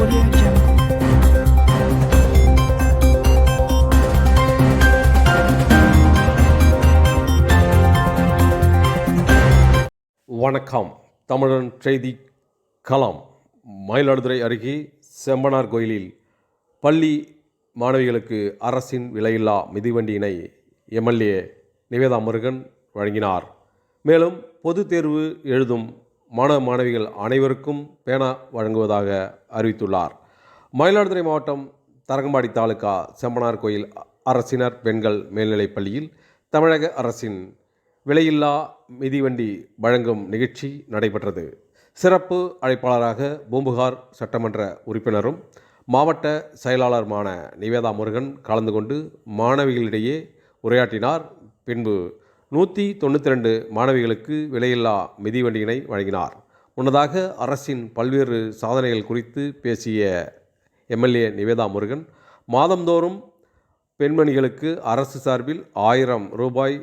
Audio Jungle. வணக்கம். தமிழன் செய்தி களம். மயிலாடுதுறை அருகே செம்பனார் கோயிலில் பள்ளி மாணவிகளுக்கு அரசின் விலையில்லா மிதிவண்டியினை எம்எல்ஏ நிவேதா முருகன் வழங்கினார். மேலும் பொதுத் தேர்வு எழுதும் மாணவ மாணவிகள் அனைவருக்கும் பேனா வழங்குவதாக அறிவித்துள்ளார். மயிலாடுதுறை மாவட்டம் தரங்கம்பாடி தாலுகா செம்பனார் கோயில் அரசினர் பெண்கள் மேல்நிலைப் பள்ளியில் தமிழக அரசின் விலையில்லா மிதிவண்டி வழங்கும் நிகழ்ச்சி நடைபெற்றது. சிறப்பு அழைப்பாளராக பூம்புகார் சட்டமன்ற உறுப்பினரும் மாவட்ட செயலாளருமான நிவேதா முருகன் கலந்து கொண்டு மாணவிகளிடையே உரையாற்றினார். பின்பு நூற்றி தொண்ணூற்றி ரெண்டு மாணவிகளுக்கு விலையில்லா மிதிவண்டியினை வழங்கினார். முன்னதாக அரசின் பல்வேறு சாதனைகள் குறித்து பேசிய எம்எல்ஏ நிவேதா முருகன் மாதந்தோறும் பெண்மணிகளுக்கு அரசு சார்பில் ஆயிரம் ரூபாய்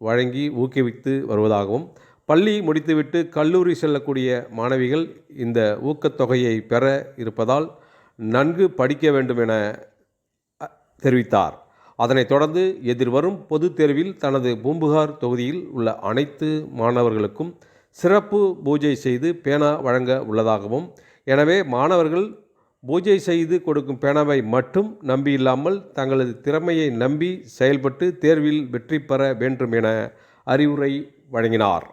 வழங்கி ஊக்குவித்து வருவதாகவும் பள்ளி முடித்துவிட்டு கல்லூரி செல்லக்கூடிய மாணவிகள் இந்த ஊக்கத்தொகையை பெற இருப்பதால் நன்கு படிக்க வேண்டும் என தெரிவித்தார். அதனைத் தொடர்ந்து எதிர்வரும் பொதுத் தேர்வில் தனது பூம்புகார் தொகுதியில் உள்ள அனைத்து மாணவர்களுக்கும் சிறப்பு பூஜை செய்து பேனா வழங்க உள்ளதாகவும் எனவே மாணவர்கள் பூஜை செய்து கொடுக்கும் பேனாவை மட்டும் நம்பியில்லாமல் தங்களது திறமையை நம்பி செயல்பட்டு தேர்வில் வெற்றி பெற வேண்டும் என அறிவுரை வழங்கினார்.